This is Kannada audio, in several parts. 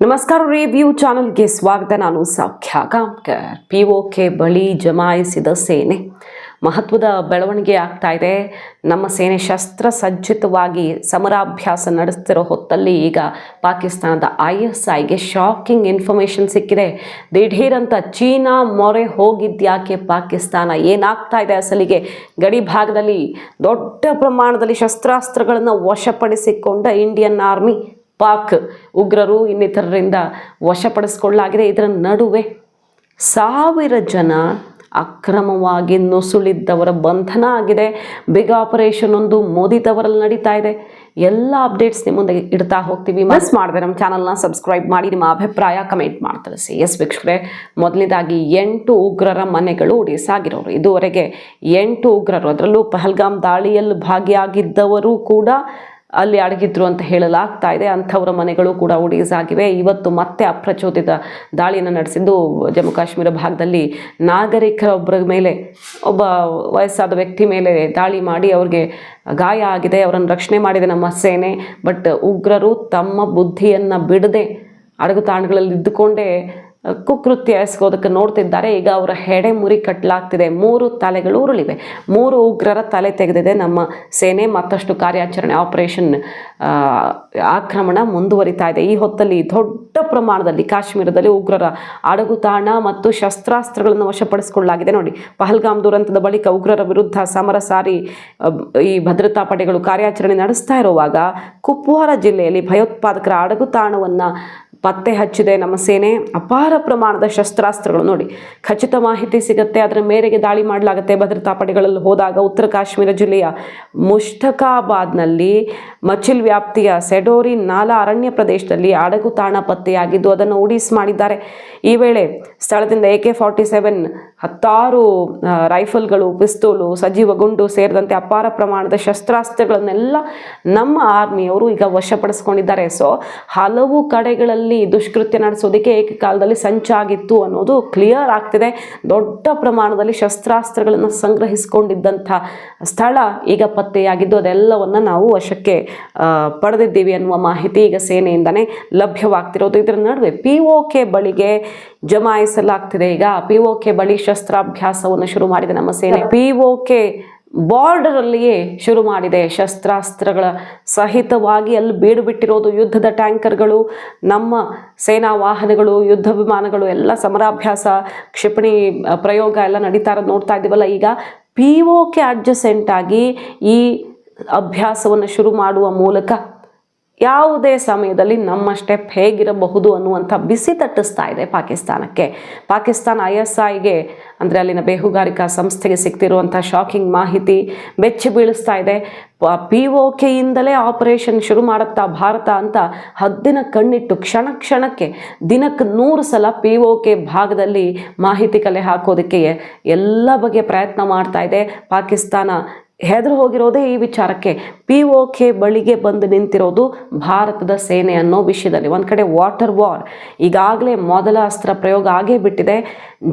ನಮಸ್ಕಾರ ರಿವ್ಯೂ ಚಾನಲ್ಗೆ ಸ್ವಾಗತ. ನಾನು ಸೌಖ್ಯ ಕಾಮ್ಕರ್ ಪಿ ಒ ಕೆ ಬಳಿ ಜಮಾಯಿಸಿದ ಸೇನೆ. ಮಹತ್ವದ ಬೆಳವಣಿಗೆ ಆಗ್ತಾ ಇದೆ. ನಮ್ಮ ಸೇನೆ ಶಸ್ತ್ರಸಜ್ಜಿತವಾಗಿ ಸಮರಾಭ್ಯಾಸ ನಡೆಸ್ತಿರೋ ಹೊತ್ತಲ್ಲಿ ಈಗ ಪಾಕಿಸ್ತಾನದ ಐ ಎಸ್ ಐಗೆ ಶಾಕಿಂಗ್ ಇನ್ಫಾರ್ಮೇಷನ್ ಸಿಕ್ಕಿದೆ. ದಿಢೀರಂತ ಚೀನಾ ಮೊರೆ ಹೋಗಿದ್ಯಾಕೆ ಪಾಕಿಸ್ತಾನ? ಏನಾಗ್ತಾ ಇದೆ ಅಸಲಿಗೆ? ಗಡಿ ಭಾಗದಲ್ಲಿ ದೊಡ್ಡ ಪ್ರಮಾಣದಲ್ಲಿ ಶಸ್ತ್ರಾಸ್ತ್ರಗಳನ್ನು ವಶಪಡಿಸಿಕೊಂಡ ಇಂಡಿಯನ್ ಆರ್ಮಿ ಪಾಕ್ ಉಗ್ರರು ಇನ್ನಿತರರಿಂದ ವಶಪಡಿಸ್ಕೊಳ್ಳಲಾಗಿದೆ. ಇದರ ನಡುವೆ ಸಾವಿರ ಜನ ಅಕ್ರಮವಾಗಿ ನುಸುಳಿದ್ದವರ ಬಂಧನ ಆಗಿದೆ. ಬಿಗ್ ಆಪರೇಷನ್ ಒಂದು ಮೋದಿ ತವರಲ್ಲಿ ನಡೀತಾ ಇದೆ. ಎಲ್ಲ ಅಪ್ಡೇಟ್ಸ್ ನಿಮ್ಮ ಮುಂದೆ ಇಡ್ತಾ ಹೋಗ್ತೀವಿ. ಮಿಸ್ ಮಾಡಿದೆ ನಮ್ಮ ಚಾನಲ್ನ ಸಬ್ಸ್ಕ್ರೈಬ್ ಮಾಡಿ, ನಿಮ್ಮ ಅಭಿಪ್ರಾಯ ಕಮೆಂಟ್ ಮಾಡ್ತಾರೆ ಸಿ ಎಸ್ ವೀಕ್ಷಕರೇ ಮೊದಲನೇದಾಗಿ ಎಂಟು ಉಗ್ರರ ಮನೆಗಳು ಒಡಿಸಾಗಿರೋರು. ಇದುವರೆಗೆ ಎಂಟು ಉಗ್ರರು, ಅದರಲ್ಲೂ ಪಹಲ್ಗಾಮ್ ದಾಳಿಯಲ್ಲಿ ಭಾಗಿಯಾಗಿದ್ದವರು ಕೂಡ ಅಲ್ಲಿ ಅಡಗಿದ್ರು ಅಂತ ಹೇಳಲಾಗ್ತಾ ಇದೆ. ಅಂಥವರ ಮನೆಗಳು ಕೂಡ ಉಡೀಸ್ ಆಗಿವೆ ಇವತ್ತು ಮತ್ತೆ ಅಪ್ರಚೋದಿತ ದಾಳಿಯನ್ನು ನಡೆಸಿದ್ದು ಜಮ್ಮು ಕಾಶ್ಮೀರ ಭಾಗದಲ್ಲಿ ನಾಗರಿಕರೊಬ್ಬರ ಮೇಲೆ, ಒಬ್ಬ ವಯಸ್ಸಾದ ವ್ಯಕ್ತಿ ಮೇಲೆ ದಾಳಿ ಮಾಡಿ ಅವ್ರಿಗೆ ಗಾಯ ಆಗಿದೆ, ಅವರನ್ನು ರಕ್ಷಣೆ ಮಾಡಿದೆ ನಮ್ಮ ಸೇನೆ. ಬಟ್ ಉಗ್ರರು ತಮ್ಮ ಬುದ್ಧಿಯನ್ನು ಬಿಡದೆ ಅಡಗುತಾಣಗಳಲ್ಲಿ ಇದ್ದುಕೊಂಡೇ ಕುಕೃತ್ಯ ಎಸಗೋದಕ್ಕೆ ನೋಡ್ತಿದ್ದಾರೆ. ಈಗ ಅವರ ಹೆಡೆ ಮುರಿ ಕಟ್ಟಲಾಗ್ತಿದೆ ಮೂರು ತಲೆಗಳು ಉರುಳಿವೆ. ಮೂರು ಉಗ್ರರ ತಲೆ ತೆಗೆದಿದೆ ನಮ್ಮ ಸೇನೆ. ಮತ್ತಷ್ಟು ಕಾರ್ಯಾಚರಣೆ ಆಪರೇಷನ್ ಆಕ್ರಮಣ ಮುಂದುವರಿತಾ ಇದೆ. ಈ ಹೊತ್ತಲ್ಲಿ ದೊಡ್ಡ ಪ್ರಮಾಣದಲ್ಲಿ ಕಾಶ್ಮೀರದಲ್ಲಿ ಉಗ್ರರ ಅಡಗುತಾಣ ಮತ್ತು ಶಸ್ತ್ರಾಸ್ತ್ರಗಳನ್ನು ವಶಪಡಿಸಿಕೊಳ್ಳಲಾಗಿದೆ. ನೋಡಿ, ಪಹಲ್ಗಾಮ್ ದುರಂತದ ಬಳಿಕ ಉಗ್ರರ ವಿರುದ್ಧ ಸಮರ ಸಾರಿ ಈ ಭದ್ರತಾ ಪಡೆಗಳು ಕಾರ್ಯಾಚರಣೆ ನಡೆಸ್ತಾ ಇರುವಾಗ ಕುಪ್ವಾರ ಜಿಲ್ಲೆಯಲ್ಲಿ ಭಯೋತ್ಪಾದಕರ ಅಡಗುತಾಣವನ್ನು ಪತ್ತೆ ಹಚ್ಚಿದೆ ನಮ್ಮ ಸೇನೆ. ಅಪಾರ ಪ್ರಮಾಣದ ಶಸ್ತ್ರಾಸ್ತ್ರಗಳು ನೋಡಿ. ಖಚಿತ ಮಾಹಿತಿ ಸಿಗುತ್ತೆ ಅದರ ಮೇರೆಗೆ ದಾಳಿ ಮಾಡಲಾಗುತ್ತೆ. ಭದ್ರತಾ ಪಡೆಗಳಲ್ಲಿ ಹೋದಾಗ ಉತ್ತರ ಕಾಶ್ಮೀರ ಜಿಲ್ಲೆಯ ಮುಷ್ತಕಾಬಾದ್ನಲ್ಲಿ ಮಚಿಲ್ ವ್ಯಾಪ್ತಿಯ ಸೆಡೋರಿ ನಾಲಾ ಅರಣ್ಯ ಪ್ರದೇಶದಲ್ಲಿ ಅಡಗು ತಾಣ ಪತ್ತೆಯಾಗಿದ್ದು, ಅದನ್ನು ಉಡೀಸ್ ಮಾಡಿದ್ದಾರೆ. ಈ ವೇಳೆ ಸ್ಥಳದಿಂದ ಎ ಕೆ ಫಾರ್ಟಿ ಸೆವೆನ್ ಹತ್ತಾರು ರೈಫಲ್ಗಳು, ಪಿಸ್ತೂಲು, ಸಜೀವ ಗುಂಡು ಸೇರಿದಂತೆ ಅಪಾರ ಪ್ರಮಾಣದ ಶಸ್ತ್ರಾಸ್ತ್ರಗಳನ್ನೆಲ್ಲ ನಮ್ಮ ಆರ್ಮಿಯವರು ಈಗ ವಶಪಡಿಸ್ಕೊಂಡಿದ್ದಾರೆ. ಸೊ ಹಲವು ಕಡೆಗಳಲ್ಲಿ ದುಷ್ಕೃತ್ಯ ನಡೆಸೋದಕ್ಕೆ ಏಕಕಾಲದಲ್ಲಿ ಸಂಚಾಗಿತ್ತು ಅನ್ನೋದು ಕ್ಲಿಯರ್ ಆಗ್ತಿದೆ. ದೊಡ್ಡ ಪ್ರಮಾಣದಲ್ಲಿ ಶಸ್ತ್ರಾಸ್ತ್ರಗಳನ್ನು ಸಂಗ್ರಹಿಸಿಕೊಂಡಿದ್ದಂಥ ಸ್ಥಳ ಈಗ ಪತ್ತೆಯಾಗಿದ್ದು, ಅದೆಲ್ಲವನ್ನು ನಾವು ವಶಕ್ಕೆ ಪಡೆದಿದ್ದೀವಿ ಅನ್ನುವ ಮಾಹಿತಿ ಈಗ ಸೇನೆಯಿಂದನೇ ಲಭ್ಯವಾಗ್ತಿರೋದು. ಇದರ ನಡುವೆ ಪಿ ಬಳಿಗೆ ಜಮಾಯಿಸಲಾಗ್ತಿದೆ. ಈಗ ಪಿ ಒ ಕೆ ಬಳಿ ಶಸ್ತ್ರಾಭ್ಯಾಸವನ್ನು ಶುರು ಮಾಡಿದೆ ನಮ್ಮ ಸೇನೆ. ಪಿ ಒ ಕೆ ಬಾರ್ಡರ್ ಅಲ್ಲಿಯೇ ಶುರು ಮಾಡಿದೆ. ಶಸ್ತ್ರಾಸ್ತ್ರಗಳ ಸಹಿತವಾಗಿ ಅಲ್ಲಿ ಬೀಡು ಬಿಟ್ಟಿರೋದು ಯುದ್ಧದ ಟ್ಯಾಂಕರ್ಗಳು ನಮ್ಮ ಸೇನಾ ವಾಹನಗಳು ಯುದ್ಧ ವಿಮಾನಗಳು ಎಲ್ಲ ಸಮರಾಭ್ಯಾಸ ಕ್ಷಿಪಣಿ ಪ್ರಯೋಗ ಎಲ್ಲ ನಡೀತಾ ಇರೋದು ನೋಡ್ತಾ ಇದ್ದೀವಲ್ಲ. ಈಗ ಪಿ ಒ ಕೆ ಅಡ್ಜಸೆಂಟ್ ಆಗಿ ಈ ಅಭ್ಯಾಸವನ್ನು ಶುರು ಮಾಡುವ ಮೂಲಕ ಯಾವುದೇ ಸಮಯದಲ್ಲಿ ನಮ್ಮ ಸ್ಟೆಪ್ ಹೇಗಿರಬಹುದು ಅನ್ನುವಂಥ ಬಿಸಿ ತಟ್ಟಿಸ್ತಾ ಇದೆ ಪಾಕಿಸ್ತಾನಕ್ಕೆ. ಪಾಕಿಸ್ತಾನ ಐ ಎಸ್ ಐಗೆ ಅಂದರೆ ಅಲ್ಲಿನ ಬೇಹುಗಾರಿಕಾ ಸಂಸ್ಥೆಗೆ ಸಿಗ್ತಿರುವಂಥ ಶಾಕಿಂಗ್ ಮಾಹಿತಿ ಬೆಚ್ಚಿ ಬೀಳಿಸ್ತಾ ಇದೆ. ಪಿ ಒ ಕೆಯಿಂದಲೇ ಆಪರೇಷನ್ ಶುರು ಮಾಡುತ್ತಾ ಭಾರತ ಅಂತ ಹದ್ದಿನ ಕಣ್ಣಿಟ್ಟು ಕ್ಷಣ ಕ್ಷಣಕ್ಕೆ ದಿನಕ್ಕೆ ನೂರು ಸಲ ಪಿ ಒ ಕೆ ಭಾಗದಲ್ಲಿ ಮಾಹಿತಿ ಕಲೆ ಹಾಕೋದಕ್ಕೆ ಎಲ್ಲ ಬಗೆಯ ಪ್ರಯತ್ನ ಮಾಡ್ತಾ ಇದೆ. ಪಾಕಿಸ್ತಾನ ಹೆದರು ಹೋಗಿರೋದೇ ಈ ವಿಚಾರಕ್ಕೆ. ಪಿ ಓ ಕೆ ಬಳಿಗೆ ಬಂದು ನಿಂತಿರೋದು ಭಾರತದ ಸೇನೆ ಅನ್ನೋ ವಿಷಯದಲ್ಲಿ. ಒಂದು ಕಡೆ ವಾಟರ್ ವಾರ್. ಈಗಾಗಲೇ ಮೊದಲ ಅಸ್ತ್ರ ಪ್ರಯೋಗ ಆಗೇ ಬಿಟ್ಟಿದೆ.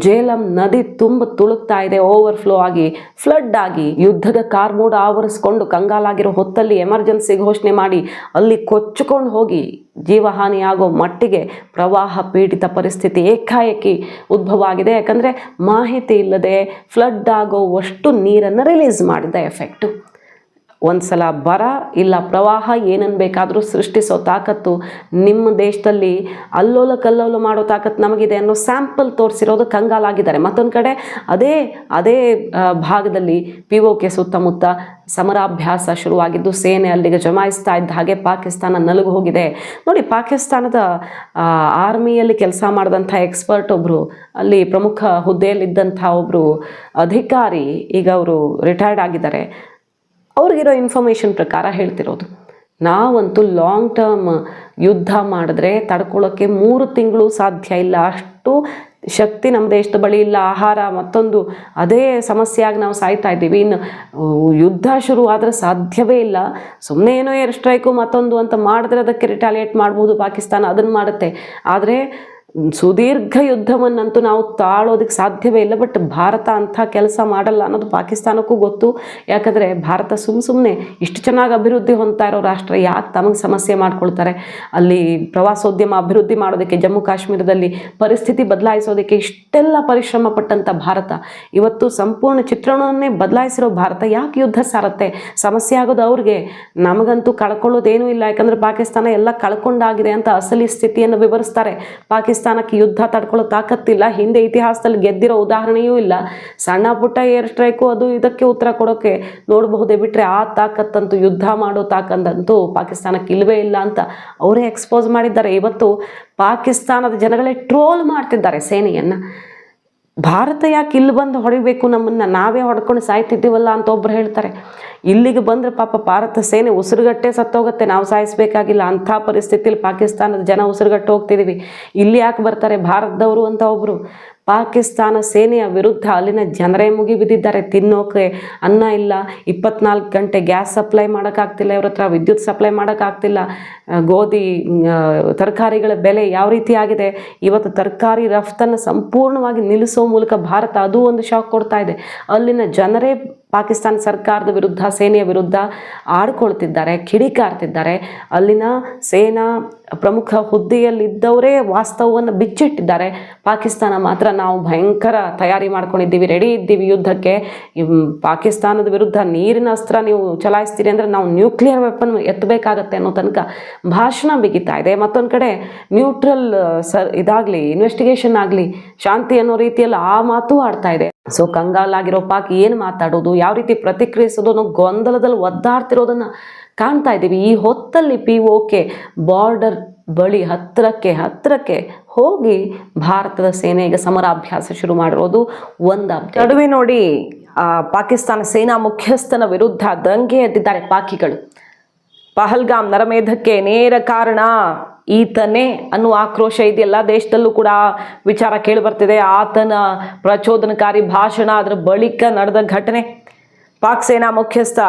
ಜೇಲಂ ನದಿ ತುಂಬ ತುಳುಕ್ತಾ ಇದೆ ಓವರ್ ಫ್ಲೋ ಆಗಿ ಫ್ಲಡ್ ಆಗಿ. ಯುದ್ಧದ ಕಾರ್ಮೋಡ ಆವರಿಸ್ಕೊಂಡು ಕಂಗಾಲಾಗಿರೋ ಹೊತ್ತಲ್ಲಿ ಎಮರ್ಜೆನ್ಸಿ ಘೋಷಣೆ ಮಾಡಿ, ಅಲ್ಲಿ ಕೊಚ್ಚಿಕೊಂಡು ಹೋಗಿ. ಜೀವಹಾನಿ ಆಗೋ ಮಟ್ಟಿಗೆ ಪ್ರವಾಹ ಪೀಡಿತ ಪರಿಸ್ಥಿತಿ ಏಕಾಏಕಿ ಉದ್ಭವ ಆಗಿದೆ ಯಾಕಂದರೆ ಮಾಹಿತಿ ಇಲ್ಲದೆ ಫ್ಲಡ್ ಆಗೋವಷ್ಟು ನೀರನ್ನು ರಿಲೀಸ್ ಮಾಡಿದ ಎಫೆಕ್ಟು ಒಂದು ಸಲ ಬರ ಇಲ್ಲ ಪ್ರವಾಹ ಏನನ್ನು ಬೇಕಾದರೂ ಸೃಷ್ಟಿಸೋ ತಾಕತ್ತು ನಿಮ್ಮ ದೇಶದಲ್ಲಿ ಅಲ್ಲೋಲ ಕಲ್ಲೋಲ ಮಾಡೋ ತಾಕತ್ತು ನಮಗಿದೆ ಅನ್ನೋ ಸ್ಯಾಂಪಲ್ ತೋರಿಸಿರೋದು ಕಂಗಾಲಾಗಿದ್ದಾರೆ. ಮತ್ತೊಂದು ಕಡೆ ಅದೇ ಅದೇ ಭಾಗದಲ್ಲಿ ಪಿ ಒ ಕೆ ಸುತ್ತಮುತ್ತ ಸಮರಾಭ್ಯಾಸ ಶುರುವಾಗಿದ್ದು ಸೇನೆ ಅಲ್ಲಿಗೆ ಜಮಾಯಿಸ್ತಾ ಇದ್ದ ಹಾಗೆ ಪಾಕಿಸ್ತಾನ ನಲುಗು ಹೋಗಿದೆ. ನೋಡಿ, ಪಾಕಿಸ್ತಾನದ ಆರ್ಮಿಯಲ್ಲಿ ಕೆಲಸ ಮಾಡಿದಂಥ ಎಕ್ಸ್ಪರ್ಟ್ ಒಬ್ಬರು ಅಲ್ಲಿ ಪ್ರಮುಖ ಹುದ್ದೆಯಲ್ಲಿದ್ದಂಥ ಒಬ್ಬರು ಅಧಿಕಾರಿ ಈಗ ಅವರು ರಿಟೈರ್ಡ್ ಆಗಿದ್ದಾರೆ. ಅವ್ರಿಗಿರೋ ಇನ್ಫಾರ್ಮೇಷನ್ ಪ್ರಕಾರ ಹೇಳ್ತಿರೋದು. ನಾವಂತೂ ಲಾಂಗ್ ಟರ್ಮ್ ಯುದ್ಧ ಮಾಡಿದ್ರೆ ತಡ್ಕೊಳ್ಳೋಕ್ಕೆ ಮೂರು ತಿಂಗಳು ಸಾಧ್ಯ ಇಲ್ಲ. ಅಷ್ಟು ಶಕ್ತಿ ನಮ್ಮ ದೇಶದ ಬಳಿ ಇಲ್ಲ. ಆಹಾರ ಮತ್ತೊಂದು ಅದೇ ಸಮಸ್ಯೆಯಾಗಿ ನಾವು ಸಾಯ್ತಾ ಇದ್ದೀವಿ. ಇನ್ನು ಯುದ್ಧ ಶುರು ಆದರೆ ಸಾಧ್ಯವೇ ಇಲ್ಲ. ಸುಮ್ಮನೆ ಏನೋ ಏರ್ ಸ್ಟ್ರೈಕು ಮತ್ತೊಂದು ಅಂತ ಮಾಡಿದ್ರೆ ಅದಕ್ಕೆ ರಿಟಾಲಿಯೇಟ್ ಮಾಡ್ಬೋದು ಪಾಕಿಸ್ತಾನ. ಅದನ್ನು ಮಾಡುತ್ತೆ. ಆದರೆ ಸುದೀರ್ಘ ಯುದ್ಧವನ್ನಂತೂ ನಾವು ತಾಳೋದಕ್ಕೆ ಸಾಧ್ಯವೇ ಇಲ್ಲ ಬಟ್ ಭಾರತ ಅಂಥ ಕೆಲಸ ಮಾಡಲ್ಲ ಅನ್ನೋದು ಪಾಕಿಸ್ತಾನಕ್ಕೂ ಗೊತ್ತು. ಯಾಕಂದರೆ ಭಾರತ ಸುಮ್ಮ ಸುಮ್ಮನೆ ಇಷ್ಟು ಚೆನ್ನಾಗಿ ಅಭಿವೃದ್ಧಿ ಹೊಂದ್ತಾ ಇರೋ ರಾಷ್ಟ್ರ ಯಾಕೆ ತಮಗೆ ಸಮಸ್ಯೆ ಮಾಡ್ಕೊಳ್ತಾರೆ? ಅಲ್ಲಿ ಪ್ರವಾಸೋದ್ಯಮ ಅಭಿವೃದ್ಧಿ ಮಾಡೋದಕ್ಕೆ, ಜಮ್ಮು ಕಾಶ್ಮೀರದಲ್ಲಿ ಪರಿಸ್ಥಿತಿ ಬದಲಾಯಿಸೋದಕ್ಕೆ ಇಷ್ಟೆಲ್ಲ ಪರಿಶ್ರಮ ಪಟ್ಟಂಥ ಭಾರತ. ಇವತ್ತು ಸಂಪೂರ್ಣ ಚಿತ್ರಣವನ್ನೇ ಬದಲಾಯಿಸಿರೋ ಭಾರತ ಯಾಕೆ ಯುದ್ಧ ಸಾರತ್ತೆ? ಸಮಸ್ಯೆ ಆಗೋದು ಅವ್ರಿಗೆ. ನಮಗಂತೂ ಕಳ್ಕೊಳ್ಳೋದೇನೂ ಇಲ್ಲ, ಯಾಕಂದರೆ ಪಾಕಿಸ್ತಾನ ಎಲ್ಲ ಕಳ್ಕೊಂಡಾಗಿದೆ ಅಂತ ಅಸಲಿ ಸ್ಥಿತಿಯನ್ನು ವಿವರಿಸ್ತಾರೆ. ಪಾಕಿಸ್ತಾನಕ್ಕೆ ಯುದ್ಧ ತಡ್ಕೊಳ್ಳೋ ತಾಕತ್ತಿಲ್ಲ. ಹಿಂದೆ ಇತಿಹಾಸದಲ್ಲಿ ಗೆದ್ದಿರೋ ಉದಾಹರಣೆಯೂ ಇಲ್ಲ. ಸಣ್ಣ ಪುಟ್ಟ ಏರ್ ಸ್ಟ್ರೈಕು ಅದು ಇದಕ್ಕೆ ಉತ್ತರ ಕೊಡೋಕೆ ನೋಡಬಹುದೇ ಬಿಟ್ಟರೆ ಆ ತಾಕತ್ತಂತೂ, ಯುದ್ಧ ಮಾಡೋ ತಾಕಂದಂತೂ ಪಾಕಿಸ್ತಾನಕ್ಕೆ ಇಲ್ಲವೇ ಇಲ್ಲ ಅಂತ ಅವರೇ ಎಕ್ಸ್ಪೋಸ್ ಮಾಡಿದ್ದಾರೆ. ಇವತ್ತು ಪಾಕಿಸ್ತಾನದ ಜನಗಳೇ ಟ್ರೋಲ್ ಮಾಡ್ತಿದ್ದಾರೆ ಸೇನೆಯನ್ನು. ಭಾರತ ಯಾಕೆ ಇಲ್ಲಿ ಬಂದು ಹೊಡಿಬೇಕು ನಮ್ಮನ್ನು? ನಾವೇ ಹೊಡ್ಕೊಂಡು ಸಾಯ್ತಿದ್ದೀವಲ್ಲ ಅಂತ ಒಬ್ರು ಹೇಳ್ತಾರೆ. ಇಲ್ಲಿಗೆ ಬಂದರೆ ಪಾಪ ಭಾರತ ಸೇನೆ ಉಸಿರುಗಟ್ಟೆ ಸತ್ತೋಗುತ್ತೆ, ನಾವು ಸಾಯಿಸಬೇಕಾಗಿಲ್ಲ. ಅಂಥ ಪರಿಸ್ಥಿತಿಯಲ್ಲಿ ಪಾಕಿಸ್ತಾನದ ಜನ ಉಸಿರುಗಟ್ಟು ಹೋಗ್ತಿದ್ದೀವಿ ಇಲ್ಲಿ ಯಾಕೆ ಬರ್ತಾರೆ? ಭಾರತದವರು ಅಂತ ಒಬ್ಬರು ಪಾಕಿಸ್ತಾನ ಸೇನೆಯ ವಿರುದ್ಧ ಅಲ್ಲಿನ ಜನರೇ ಮುಗಿ ಬಿದ್ದಿದ್ದಾರೆ ತಿನ್ನೋಕೆ ಅನ್ನ ಇಲ್ಲ. ಇಪ್ಪತ್ನಾಲ್ಕು ಗಂಟೆ ಗ್ಯಾಸ್ ಸಪ್ಲೈ ಮಾಡೋಕ್ಕಾಗ್ತಿಲ್ಲ. ಇವ್ರ ಹತ್ರ ವಿದ್ಯುತ್ ಸಪ್ಲೈ ಮಾಡೋಕ್ಕಾಗ್ತಿಲ್ಲ. ಗೋಧಿ ತರಕಾರಿಗಳ ಬೆಲೆ ಯಾವ ರೀತಿ ಆಗಿದೆ? ಇವತ್ತು ತರಕಾರಿ ರಫ್ತನ್ನು ಸಂಪೂರ್ಣವಾಗಿ ನಿಲ್ಲಿಸೋ ಮೂಲಕ ಭಾರತ ಅದು ಒಂದು ಶಾಕ್ ಕೊಡ್ತಾ ಇದೆ. ಅಲ್ಲಿನ ಜನರೇ ಪಾಕಿಸ್ತಾನ ಸರ್ಕಾರದ ವಿರುದ್ಧ, ಸೇನೆಯ ವಿರುದ್ಧ ಆಡ್ಕೊಳ್ತಿದ್ದಾರೆ, ಕಿಡಿಕಾರ್ತಿದ್ದಾರೆ. ಅಲ್ಲಿನ ಸೇನಾ ಪ್ರಮುಖ ಹುದ್ದೆಯಲ್ಲಿದ್ದವರೇ ವಾಸ್ತವವನ್ನು ಬಿಚ್ಚಿಟ್ಟಿದ್ದಾರೆ. ಪಾಕಿಸ್ತಾನ ಮಾತ್ರ ನಾವು ಭಯಂಕರ ತಯಾರಿ ಮಾಡ್ಕೊಂಡಿದ್ದೀವಿ ರೆಡಿ ಇದ್ದೀವಿ ಯುದ್ಧಕ್ಕೆ. ಪಾಕಿಸ್ತಾನದ ವಿರುದ್ಧ ನೀರಿನ ಅಸ್ತ್ರ ನೀವು ಚಲಾಯಿಸ್ತೀರಿ ಅಂದರೆ ನಾವು ನ್ಯೂಕ್ಲಿಯರ್ ವೆಪನ್ ಎತ್ತಬೇಕಾಗತ್ತೆ ಅನ್ನೋ ತನಕ ಭಾಷಣ ಬಿಗಿತಾ ಇದೆ. ಮತ್ತೊಂದು ಕಡೆ ನ್ಯೂಟ್ರಲ್ ಸರ್ ಇದಾಗಲಿ ಇನ್ವೆಸ್ಟಿಗೇಷನ್ ಆಗಲಿ, ಶಾಂತಿ ಅನ್ನೋ ರೀತಿಯಲ್ಲಿ ಆ ಮಾತು ಆಡ್ತಾ ಇದೆ. ಸೊ ಕಂಗಾಲಾಗಿರೋ ಪಾಕ್ ಏನು ಮಾತಾಡೋದು? ಯಾವ ರೀತಿ ಪ್ರತಿಕ್ರಿಯಿಸೋದು ಅನ್ನೋ ಗೊಂದಲದಲ್ಲಿ ಒದ್ದಾಡ್ತಿರೋದನ್ನು ಕಾಣ್ತಾ ಇದ್ದೀವಿ. ಈ ಹೊತ್ತಲ್ಲಿ ಪಿ ಓಕೆ ಬಾರ್ಡರ್ ಬಳಿ ಹತ್ತಿರಕ್ಕೆ ಹತ್ತಿರಕ್ಕೆ ಹೋಗಿ ಭಾರತದ ಸೇನೆ ಈಗ ಸಮರಾಭ್ಯಾಸ ಶುರು ಮಾಡಿರೋದು ಒಂದು ನಡುವೆ ನೋಡಿ ಆ, ಪಾಕಿಸ್ತಾನ ಸೇನಾ ಮುಖ್ಯಸ್ಥನ ವಿರುದ್ಧ ದಂಗೆ ಎದ್ದಿದ್ದಾರೆ ಪಾಕಿಗಳು. ಪಹಲ್ಗಾಮ್ ನರಮೇಧಕ್ಕೆ ನೇರ ಕಾರಣ. ಈತನೇ ಅನ್ನುವ ಆಕ್ರೋಶ ಇದೆಯಲ್ಲ ದೇಶದಲ್ಲೂ ಕೂಡ ವಿಚಾರ ಕೇಳಿ ಬರ್ತಿದೆ. ಆತನ ಪ್ರಚೋದನಕಾರಿ ಭಾಷಣ ಅದರ ಬಳಿಕ ನಡೆದ ಘಟನೆ. ಪಾಕ್ ಸೇನಾ ಮುಖ್ಯಸ್ಥ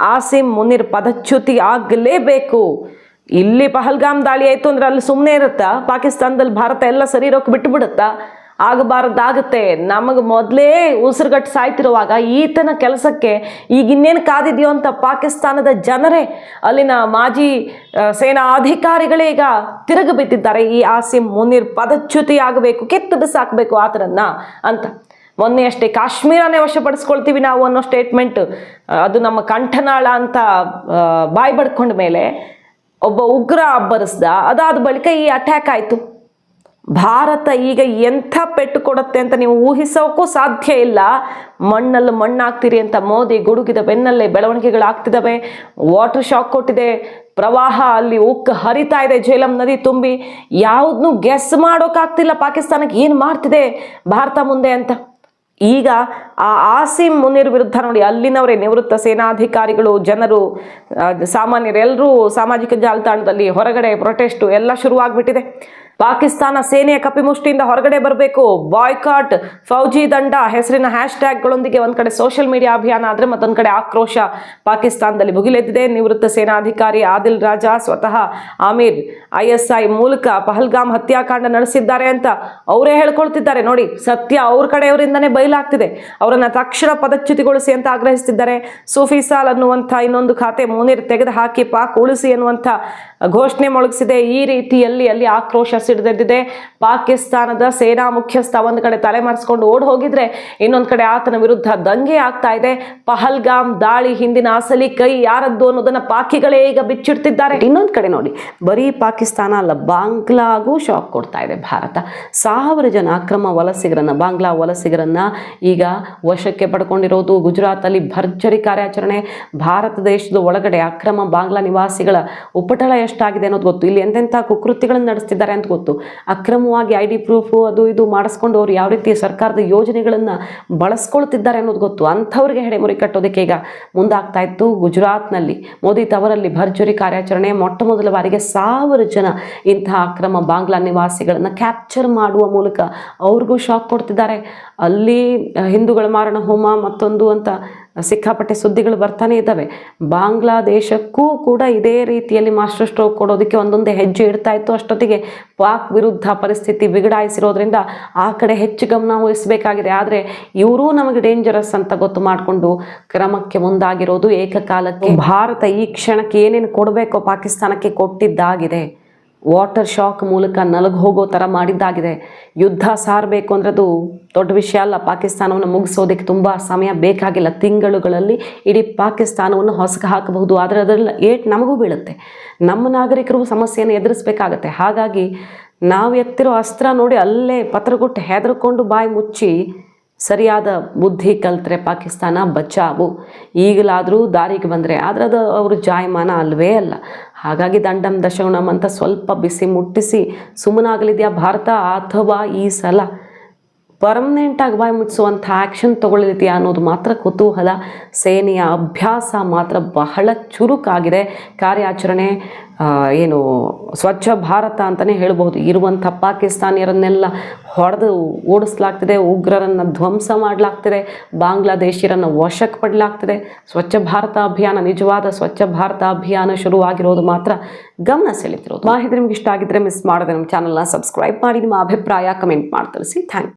ಆಸಿಮ್ ಮುನಿರ್ ಪದಚ್ಯುತಿ ಆಗಲೇಬೇಕು. ಇಲ್ಲಿ ಪಹಲ್ಗಾಮ್ ದಾಳಿ ಆಯಿತು ಅಂದ್ರೆ ಅಲ್ಲಿ ಸುಮ್ಮನೆ ಇರುತ್ತಾ? ಪಾಕಿಸ್ತಾನದಲ್ಲಿ ಭಾರತ ಎಲ್ಲ ಸರಿ ಇರೋಕೆ ಬಿಟ್ಟುಬಿಡುತ್ತಾ ಆಗಬಾರ್ದಾಗುತ್ತೆ. ನಮಗೆ ಮೊದಲೇ ಉಸಿರುಗಟ್ಟು ಸಾಯ್ತಿರುವಾಗ ಈತನ ಕೆಲಸಕ್ಕೆ ಈಗ ಇನ್ನೇನು ಕಾದಿದೆಯೋ ಅಂತ ಪಾಕಿಸ್ತಾನದ ಜನರೇ ಅಲ್ಲಿನ ಮಾಜಿ ಸೇನಾ ಅಧಿಕಾರಿಗಳೇ ಈಗ ತಿರುಗಿ ಬಿದ್ದಿದ್ದಾರೆ ಈ ಆಸಿಮ್ ಮುನೀರ್ ಪದಚ್ಯುತಿ ಆಗಬೇಕು ಕೆತ್ತು ಬಿಸಾಕಬೇಕು ಆತನನ್ನ ಅಂತ. ಮೊನ್ನೆ ಅಷ್ಟೇ ಕಾಶ್ಮೀರನೇ ವಶಪಡಿಸ್ಕೊಳ್ತೀವಿ ನಾವು ಅನ್ನೋ ಸ್ಟೇಟ್ಮೆಂಟ್ ಅದು ನಮ್ಮ ಕಂಠನಾಳ ಅಂತ ಬಾಯಿ ಬಡ್ಕೊಂಡ ಮೇಲೆ ಒಬ್ಬ ಉಗ್ರ ಅಬ್ಬರಿಸ್ದ ಅದಾದ ಬಳಿಕ ಈ ಅಟ್ಯಾಕ್ ಆಯಿತು. ಭಾರತ ಈಗ ಎಂಥ ಪೆಟ್ಟು ಕೊಡುತ್ತೆ ಅಂತ ನೀವು ಊಹಿಸೋಕ್ಕೂ ಸಾಧ್ಯ ಇಲ್ಲ. ಮಣ್ಣಲ್ಲಿ ಮಣ್ಣಾಗ್ತೀರಿ ಅಂತ ಮೋದಿ ಗುಡುಗಿದ ಬೆನ್ನಲ್ಲೇ ಬೆಳವಣಿಗೆಗಳು ಆಗ್ತಿದ್ದಾವೆ ವಾಟರ್ ಶಾಕ್ ಕೊಟ್ಟಿದೆ. ಪ್ರವಾಹ ಅಲ್ಲಿ ಉಕ್ಕ ಹರಿತಾ ಇದೆ. ಜೇಲಂ ನದಿ ತುಂಬಿ. ಯಾವುದನ್ನು ಗೆಸ್ ಮಾಡೋಕ್ಕಾಗ್ತಿಲ್ಲ ಪಾಕಿಸ್ತಾನಕ್ಕೆ ಏನು ಮಾಡ್ತಿದೆ? ಭಾರತ ಮುಂದೆ ಅಂತ. ಈಗ ಆ ಆಸಿಮ್ ಮುನಿರ್ ವಿರುದ್ಧ ನೋಡಿ, ಅಲ್ಲಿನವರೇ ನಿವೃತ್ತ ಸೇನಾಧಿಕಾರಿಗಳು, ಜನರು ಸಾಮಾನ್ಯರೆಲ್ಲರೂ ಸಾಮಾಜಿಕ ಜಾಲತಾಣದಲ್ಲಿ ಹೊರಗಡೆ ಪ್ರೊಟೆಸ್ಟು ಎಲ್ಲ ಶುರುವಾಗ್ಬಿಟ್ಟಿದೆ. ಪಾಕಿಸ್ತಾನ ಸೇನೆಯ ಕಪಿಮುಷ್ಟಿಯಿಂದ ಹೊರಗಡೆ ಬರಬೇಕು. ಬಾಯ್ಕಾಟ್, ಫೌಜಿ ದಂಡ, ಹೆಸರಿನ ಹ್ಯಾಶ್ ಟ್ಯಾಗ್ಗಳೊಂದಿಗೆ ಒಂದು ಕಡೆ ಸೋಷಿಯಲ್ ಮೀಡಿಯಾ ಅಭಿಯಾನ ಆದರೆ ಮತ್ತೊಂದು ಕಡೆ ಆಕ್ರೋಶ ಪಾಕಿಸ್ತಾನದಲ್ಲಿ ಭುಗಿಲೆದ್ದಿದೆ. ನಿವೃತ್ತ ಸೇನಾಧಿಕಾರಿ ಆದಿಲ್ ರಾಜಾ ಸ್ವತಃ ಆಮೀರ್ ಐಎಸ್ಐ ಮೂಲಕ ಪಹಲ್ಗಾಮ್ ಹತ್ಯಾಕಾಂಡ ನಡೆಸಿದ್ದಾರೆ ಅಂತ ಅವರೇ ಹೇಳ್ಕೊಳ್ತಿದ್ದಾರೆ. ನೋಡಿ, ಸತ್ಯ ಅವ್ರ ಕಡೆಯವರಿಂದನೇ ಬಯಲಾಗ್ತಿದೆ. ಅವರನ್ನ ತಕ್ಷಣ ಪದಚ್ಯುತಿಗೊಳಿಸಿ ಅಂತ ಆಗ್ರಹಿಸ್ತಿದ್ದಾರೆ. ಸೂಫಿಸಾಲ್ ಅನ್ನುವಂಥ ಇನ್ನೊಂದು ಖಾತೆ ಮುನೀರ್ ತೆಗೆದು ಹಾಕಿ ಪಾಕ್ ಉಳಿಸಿ ಎನ್ನುವಂಥ ಘೋಷಣೆ ಮೊಳಗಿಸಿದೆ. ಈ ರೀತಿಯಲ್ಲಿ ಅಲ್ಲಿ ಆಕ್ರೋಶ ಸಿಡಿದೆದ್ದಿದೆ. ಪಾಕಿಸ್ತಾನದ ಸೇನಾ ಮುಖ್ಯಸ್ಥ ಒಂದು ಕಡೆ ತಲೆಮರೆಸ್ಕೊಂಡು ಓಡ್ ಹೋಗಿದ್ರೆ ಇನ್ನೊಂದು ಕಡೆ ಆತನ ವಿರುದ್ಧ ದಂಗೆ ಆಗ್ತಾ ಇದೆ. ಪಹಲ್ಗಾಮ್ ದಾಳಿ ಹಿಂದಿನ ಅಸಲಿ ಕೈ ಯಾರದ್ದು ಅನ್ನೋದನ್ನ ಪಾಕಿಗಳೇ ಈಗ ಬಿಚ್ಚಿಡ್ತಿದ್ದಾರೆ. ಇನ್ನೊಂದು ಕಡೆ ನೋಡಿ, ಬರೀ ಪಾಕಿಸ್ತಾನ ಅಲ್ಲ, ಬಾಂಗ್ಲಾಗೂ ಶಾಕ್ ಕೊಡ್ತಾ ಇದೆ ಭಾರತ. ಸಾವಿರ ಜನ ಅಕ್ರಮ ವಲಸಿಗರನ್ನ, ಬಾಂಗ್ಲಾ ವಲಸಿಗರನ್ನ ಈಗ ವಶಕ್ಕೆ ಪಡ್ಕೊಂಡಿರೋದು ಗುಜರಾತ್ ಅಲ್ಲಿ ಭರ್ಜರಿ ಕಾರ್ಯಾಚರಣೆ. ಭಾರತ ದೇಶದ ಒಳಗಡೆ ಅಕ್ರಮ ಬಾಂಗ್ಲಾ ನಿವಾಸಿಗಳ ಉಪಟಳ ಎಷ್ಟಾಗಿದೆ ಅನ್ನೋದು ಗೊತ್ತು. ಇಲ್ಲಿ ಎಂತೆಂಥ ಕುಕೃತ್ಯಗಳನ್ನು ನಡೆಸ್ತಿದ್ದಾರೆ ಅಂತ ಗೊತ್ತು. ಅಕ್ರಮವಾಗಿ ಐ ಡಿ ಪ್ರೂಫು ಅದು ಇದು ಮಾಡಿಸ್ಕೊಂಡು ಅವ್ರು ಯಾವ ರೀತಿ ಸರ್ಕಾರದ ಯೋಜನೆಗಳನ್ನು ಬಳಸ್ಕೊಳ್ತಿದ್ದಾರೆ ಅನ್ನೋದು ಗೊತ್ತು. ಅಂಥವ್ರಿಗೆ ಹೆಡೆಮುರಿ ಕಟ್ಟೋದಕ್ಕೆ ಈಗ ಮುಂದಾಗ್ತಾ ಇತ್ತು ಗುಜರಾತ್ನಲ್ಲಿ. ಮೋದಿ ತವರಲ್ಲಿ ಭರ್ಜರಿ ಕಾರ್ಯಾಚರಣೆ, ಮೊಟ್ಟ ಮೊದಲ ಬಾರಿಗೆ ಸಾವಿರ ಜನ ಇಂತಹ ಅಕ್ರಮ ಬಾಂಗ್ಲಾ ನಿವಾಸಿಗಳನ್ನು ಕ್ಯಾಪ್ಚರ್ ಮಾಡುವ ಮೂಲಕ ಅವ್ರಿಗೂ ಶಾಕ್ ಕೊಡ್ತಿದ್ದಾರೆ. ಅಲ್ಲಿ ಹಿಂದೂಗಳ ಮಾರಣ ಹೋಮ ಮತ್ತೊಂದು ಅಂತ ಸಿಕ್ಕಾಪಟ್ಟೆ ಸುದ್ದಿಗಳು ಬರ್ತಾನೆ ಇದ್ದಾವೆ. ಬಾಂಗ್ಲಾದೇಶಕ್ಕೂ ಕೂಡ ಇದೇ ರೀತಿಯಲ್ಲಿ ಮಾಸ್ಟರ್ ಸ್ಟ್ರೋಕ್ ಕೊಡೋದಕ್ಕೆ ಒಂದೊಂದೇ ಹೆಜ್ಜೆ ಇಡ್ತಾ ಇತ್ತು. ಅಷ್ಟೊತ್ತಿಗೆ ಪಾಕ್ ವಿರುದ್ಧ ಪರಿಸ್ಥಿತಿ ಬಿಗಡಾಯಿಸಿರೋದ್ರಿಂದ ಆ ಕಡೆ ಹೆಚ್ಚು ಗಮನ ವಹಿಸಬೇಕಾಗಿದೆ. ಆದರೆ ಇವರೂ ನಮಗೆ ಡೇಂಜರಸ್ ಅಂತ ಗೊತ್ತು ಮಾಡಿಕೊಂಡು ಕ್ರಮಕ್ಕೆ ಮುಂದಾಗಿರೋದು ಏಕಕಾಲಕ್ಕೆ. ಭಾರತ ಈ ಕ್ಷಣಕ್ಕೆ ಏನೇನು ಕೊಡಬೇಕೋ ಪಾಕಿಸ್ತಾನಕ್ಕೆ ಕೊಟ್ಟಿದ್ದಾಗಿದೆ. ವಾಟರ್ ಶಾಕ್ ಮೂಲಕ ನಲಗ್ ಹೋಗೋ ಥರ ಮಾಡಿದ್ದಾಗಿದೆ. ಯುದ್ಧ ಸಾರಬೇಕು ಅಂದ್ರೆ ಅದು ದೊಡ್ಡ ವಿಷಯ ಅಲ್ಲ. ಪಾಕಿಸ್ತಾನವನ್ನು ಮುಗಿಸೋದಕ್ಕೆ ತುಂಬ ಸಮಯ ಬೇಕಾಗಿಲ್ಲ. ತಿಂಗಳುಗಳಲ್ಲಿ ಇಡೀ ಪಾಕಿಸ್ತಾನವನ್ನು ಹೊಸಕ ಹಾಕಬಹುದು. ಆದರೆ ಅದರಲ್ಲಿ ಏಟ್ ನಮಗೂ ಬೀಳುತ್ತೆ. ನಮ್ಮ ನಾಗರಿಕರು ಸಮಸ್ಯೆಯನ್ನು ಎದುರಿಸಬೇಕಾಗತ್ತೆ. ಹಾಗಾಗಿ ನಾವು ಎತ್ತಿರೋ ಅಸ್ತ್ರ ನೋಡಿ ಅಲ್ಲೇ ಪತ್ರಗುಟ್ಟು ಹೆದರ್ಕೊಂಡು ಬಾಯಿ ಮುಚ್ಚಿ ಸರಿಯಾದ ಬುದ್ಧಿ, ಕಲ್ತ್ರೆ ಪಾಕಿಸ್ತಾನ ಬಚಾವು. ಈಗಲಾದರೂ ದಾರಿಗೆ ಬಂದರೆ ಆದರೆ ಅದು ಅವರು ಜಾಯಮಾನ ಅಲ್ವೇ ಅಲ್ಲ. ಹಾಗಾಗಿ ದಂಡಂ ದಶಗುಣಂ ಅಂತ ಸ್ವಲ್ಪ ಬಿಸಿ ಮುಟ್ಟಿಸಿ, ಸುಮ್ಮನಾಗಲಿದೆಯಾ ಭಾರತ ಅಥವಾ ಈ ಸಲ? ಪರ್ಮನೆಂಟಾಗಿ ಬಾಯಿ ಮುಚ್ಚಿಸುವಂಥ ಆ್ಯಕ್ಷನ್ ತಗೊಳ್ಳಿದೆಯಾ ಅನ್ನೋದು ಮಾತ್ರ ಕುತೂಹಲ. ಸೇನೆಯ ಅಭ್ಯಾಸ ಮಾತ್ರ ಬಹಳ ಚುರುಕಾಗಿದೆ. ಕಾರ್ಯಾಚರಣೆ ಏನು, ಸ್ವಚ್ಛ ಭಾರತ ಅಂತಲೇ ಹೇಳ್ಬೋದು ಇರುವಂಥ ಪಾಕಿಸ್ತಾನಿಯರನ್ನೆಲ್ಲ ಹೊಡೆದು ಓಡಿಸ್ಲಾಗ್ತಿದೆ, ಉಗ್ರರನ್ನು ಧ್ವಂಸ ಮಾಡಲಾಗ್ತಿದೆ, ಬಾಂಗ್ಲಾದೇಶಿಯರನ್ನು ವಶಕ್ಕೆ ಪಡಲಾಗ್ತಿದೆ. ಸ್ವಚ್ಛ ಭಾರತ ಅಭಿಯಾನ, ನಿಜವಾದ ಸ್ವಚ್ಛ ಭಾರತ ಅಭಿಯಾನ ಶುರುವಾಗಿರೋದು ಮಾತ್ರ ಗಮನ ಸೆಳೀತಿರೋದು ಮಾಹಿತಿ ನಿಮ್ಗೆ ಇಷ್ಟ ಆಗಿದ್ದರೆ ಮಿಸ್ ಮಾಡದೆ ನಮ್ಮ ಚಾನಲ್ನ ಸಬ್ಸ್ಕ್ರೈಬ್ ಮಾಡಿ, ನಿಮ್ಮ ಅಭಿಪ್ರಾಯ ಕಮೆಂಟ್ ಮಾಡಿ ತಿಳಿಸಿ. ಥ್ಯಾಂಕ್